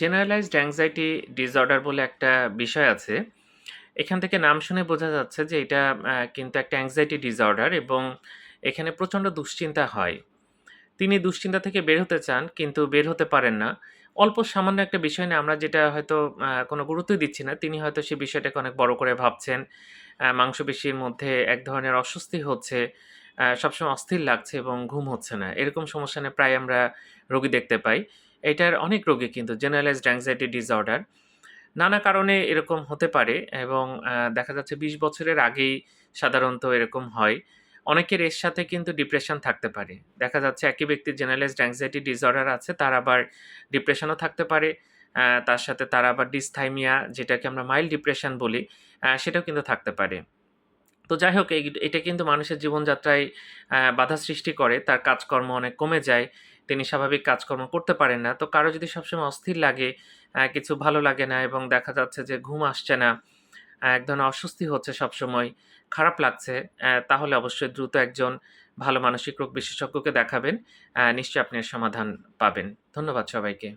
Generalised anxiety disorder বলে একটা বিষয় আছে। এখান থেকে নাম শুনে বোঝা যাচ্ছে যে এটা কিন্তু একটা অ্যাংজাইটি ডিসঅর্ডার এবং এখানে প্রচণ্ড দুশ্চিন্তা হয়। তিনি দুশ্চিন্তা থেকে বের হতে চান কিন্তু বের হতে পারেন না। অল্প সামান্য একটা বিষয় নিয়ে আমরা যেটা হয়তো কোনো গুরুত্বই দিচ্ছি না, তিনি হয়তো সেই বিষয়টাকে অনেক বড় করে ভাবছেন। মাংসপেশির মধ্যে এক ধরনের অস্বস্তি হচ্ছে, সবসময় অস্থির লাগছে এবং ঘুম হচ্ছে না। এরকম সমস্যা নিয়ে প্রায় আমরা রোগী দেখতে পাই। এটার অনেক রোগী কিন্তু জেনারেলাইজড অ্যাংজাইটি ডিসঅর্ডার। নানা কারণে এরকম হতে পারে এবং দেখা যাচ্ছে ২০ বছরের আগেই সাধারণত এরকম হয়। অনেকের এর সাথে কিন্তু ডিপ্রেশন থাকতে পারে। দেখা যাচ্ছে একই ব্যক্তির জেনারেলাইজড অ্যাংজাইটি ডিসঅর্ডার আছে, তার আবার ডিপ্রেশনও থাকতে পারে। তার সাথে তার আবার ডিসথাইমিয়া যেটাকে আমরা মাইল্ড ডিপ্রেশন বলি, সেটাও কিন্তু থাকতে পারে। তো যাই হোক এটা কিন্তু মানুষের জীবনযাত্রায় বাধা সৃষ্টি করে। তার কাজকর্ম অনেক কমে যায়। তিনি স্বাভাবিক কাজকর্ম করতে পারেন না। তো কারও যদি সবসময় অস্থির লাগে, কিছু ভালো লাগে না এবং দেখা যাচ্ছে যে ঘুম আসছে না, এক ধরনের অস্বস্তি হচ্ছে সবসময়, খারাপ লাগছে, তাহলে অবশ্যই দ্রুত একজন ভালো মানসিক রোগ বিশেষজ্ঞকে দেখাবেন। নিশ্চয়ই আপনি সমাধান পাবেন। ধন্যবাদ সবাইকে।